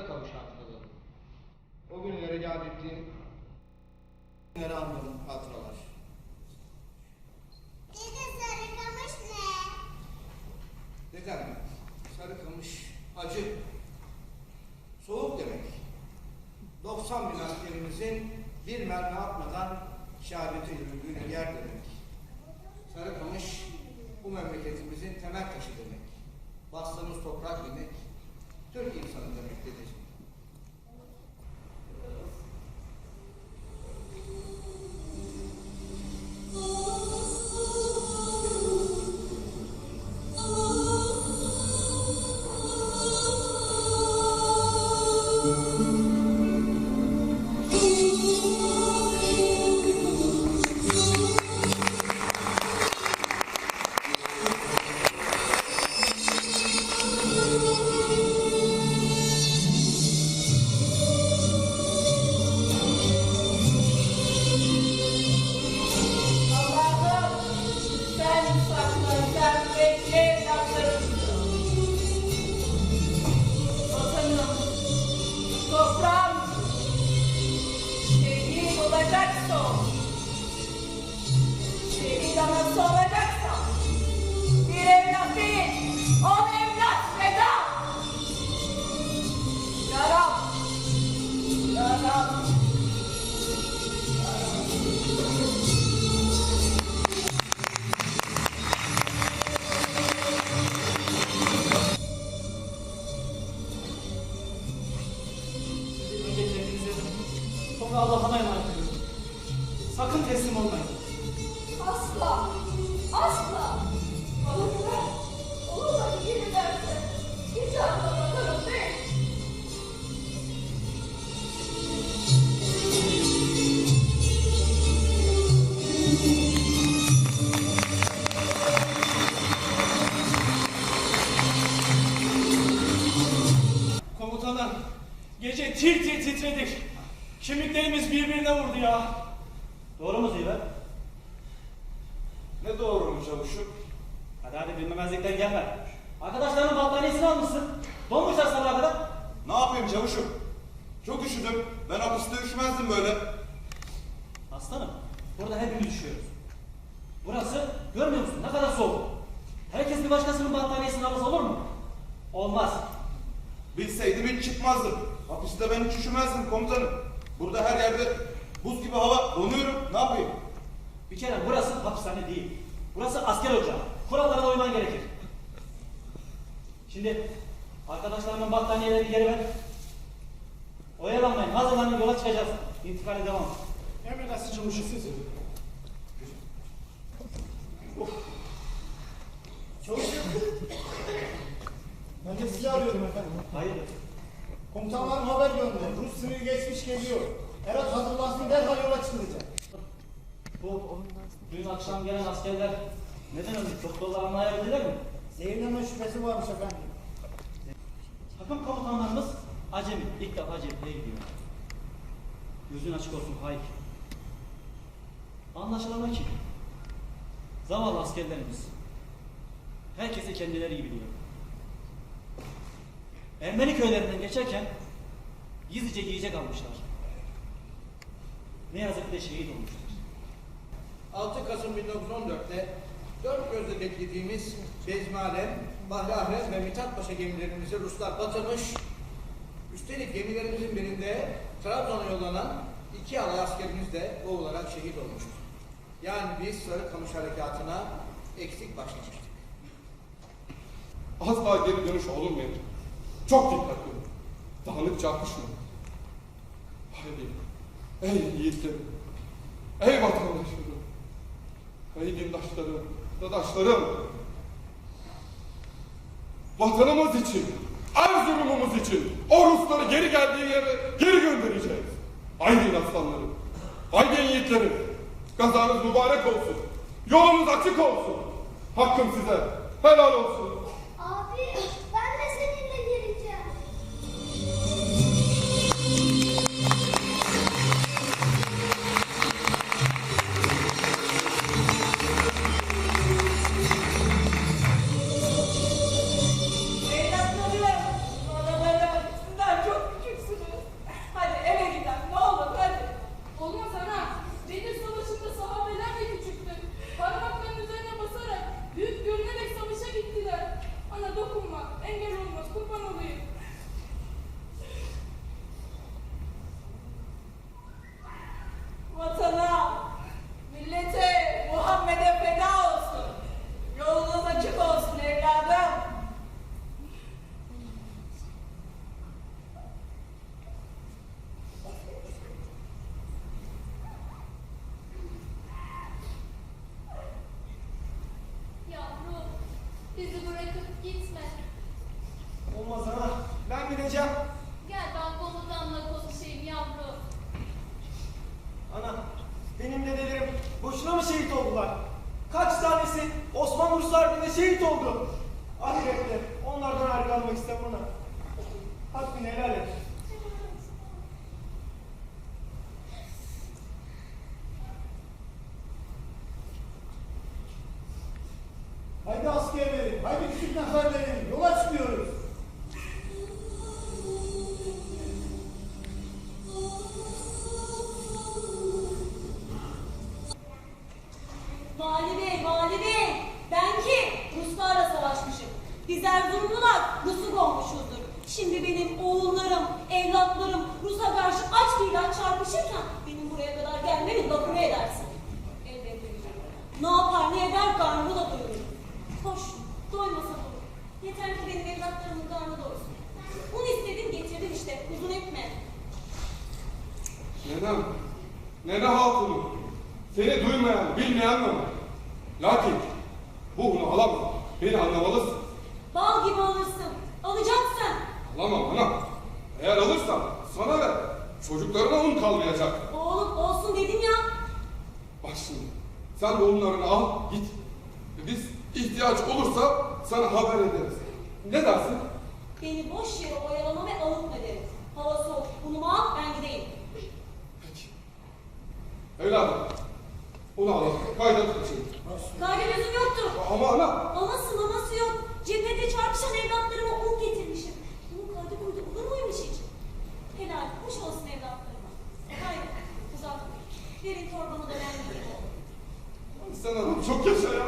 şa- sarı kavuş hatıralarım. O günlere yad ettiğim günleri andığım hatıralar. Dede sarılamış ne? Dedem, sarı kamış acı, soğuk demek. 90 bin askerimizin bir mermi atmadan şehadete yürüdüğü yer demek. Sarıkamış bu memleketimizin temel taşı demek. Bastığımız toprak demek. Türk insanı demek Sakın teslim olmayın. Asla, asla. Balıklar olur da iyi derse hiç anlamadım değil. Komutanım, gece tir tir titredik. Kemiklerimiz birbirine vurdu ya. Doğru mu Ziver? Ne doğru mu çavuşum? Hadi hadi bilmemezlikten gelme. Arkadaşlarının battaniyesini almışsın. Donmuşlar sabaha kadar. Ne yapayım çavuşum? Çok üşüdüm. Ben hapiste üşümezdim böyle. Aslanım, burada hepimiz üşüyoruz. Burası, görmüyor musun ne kadar soğuk. Herkes bir başkasının battaniyesini alırsa olur mu? Olmaz. Bilseydim hiç çıkmazdım. Hapiste ben hiç üşümezdim komutanım. Burada her yerde buz gibi hava. Donuyorum. Ne yapayım? Bir kere burası hapishane değil. Burası asker ocağı. Kurallara da uyman gerekir. Şimdi arkadaşlarımın battaniyeleri geri ver. Oyalanmayın. Hazırlanın yola çıkacağız. İntikale devam. Emredersin çavuşum siz. Çavuşum. Ben de sizi arıyorum efendim. Hayırdır? Komutanlarım haber gönderdi. Rus sınırı geçmiş geliyor. Erat hazırlansın derhal yola çıkılacak. Bu dün akşam gelen askerler neden öldü? Doktorlar anlayabildiler mi? Zehirlenme şüphesi varmış efendim. Takım komutanlarımız acemi. İlk defa cepheye gidiyor. Gözün açık olsun Hayk. Anlaşılan ki zavallı askerlerimiz herkesi kendileri gibi biliyor. Ermeni köylerinden geçerken gizlice yiyecek almışlar. Ne yazık ki de şehit olmuşlar. 6 Kasım 1914'te dört gözle beklediğimiz Bezmalem, Bahri Ahret ve Mithat Paşa gemilerimizi Ruslar batırmış. Üstelik gemilerimizin birinde Trabzon'a yollanan iki alay askerimiz de boğularak şehit olmuştur. Yani biz Sarıkamış Harekatı'na eksik başlamıştık. Asla geri dönüş olunmayacak. Çok dikkatli olun. Dağınık çarpışma. Ey yiğitlerim. Ey vatandaşlarım. Ey dindaşlarım. Dadaşlarım. Vatanımız için, Erzurum'umuz için o Rusları geri geldiği yere geri göndereceğiz. Haydi aslanlarım. Haydi yiğitlerim. Kazanız mübarek olsun. Yolunuz açık olsun. Hakkım size. Helal olsun. نفر nene hatunu, seni duymayan, bilmeyen mi? Lakin bu unu alamam, beni anlamalısın. Bal gibi alırsın, alacaksın. Alamam ana. Eğer alırsan sana ver. Çocuklarına un kalmayacak. Oğlum olsun dedim ya. Bak şimdi, sen de unlarını al, git. Biz ihtiyaç olursa sana haber ederiz. Ne dersin? Beni boş yere oyalama ve avutma derim. Hava soğuk, unumu al ben gideyim. Peki. Evladım, unu alalım, kayda tutayım. Kayda gözüm yoktur. Ama ana, Anası maması yok. Cephede çarpışan evlatlarıma un getirmişim. Bunun kaydı kuydu olur muymuş hiç? Helal, hoş olsun evlatlarıma. Haydi, uzak. Verin torbamı da ben gideyim sen adam çok yaşa ya.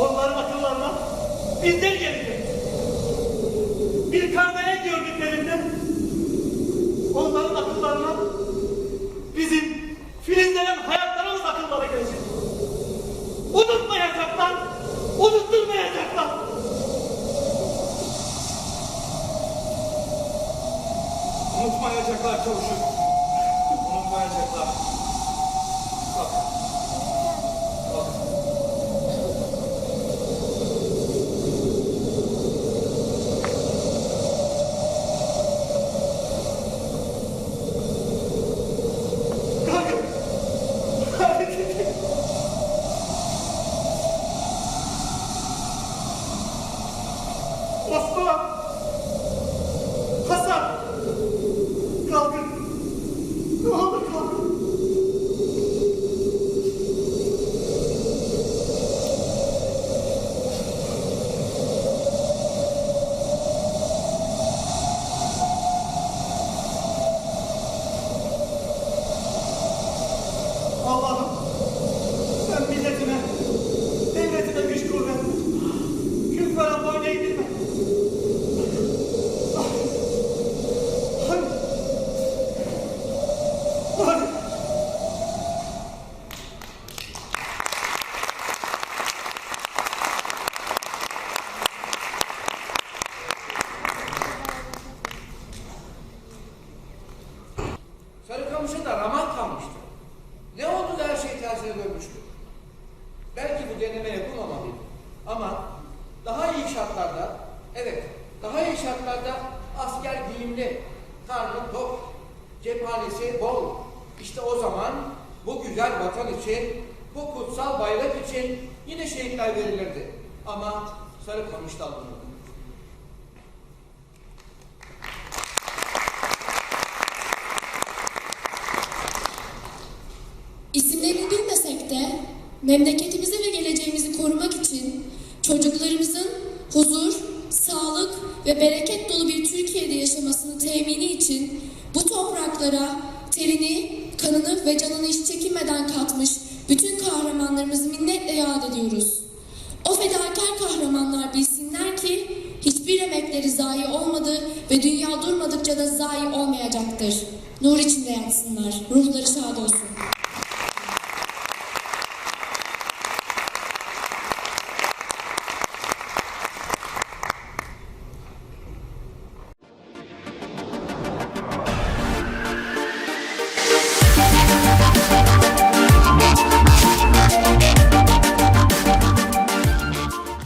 onların akıllarına bizden gelecek. Bir karmaya gördüklerinde onların akıllarına bizim filizlenen hayatlarımız akıllara gelecek. Unutmayacaklar, unutturmayacaklar. Unutmayacaklar çavuşum. Unutmayacaklar. Şartlarda asker giyimli, karnı tok, cephanesi bol. İşte o zaman bu güzel vatan için, bu kutsal bayrak için yine şehitler verilirdi. Ama Sarıkamış'ta alınırdı. İsimlerini bilmesek de memleketimizi ve canını hiç çekinmeden katmış bütün kahramanlarımızı minnetle yad ediyoruz. O fedakar kahramanlar bilsinler ki hiçbir emekleri zayi olmadı ve dünya durmadıkça da zayi olmayacaktır. Nur içinde yatsınlar, ruhları şad olsun.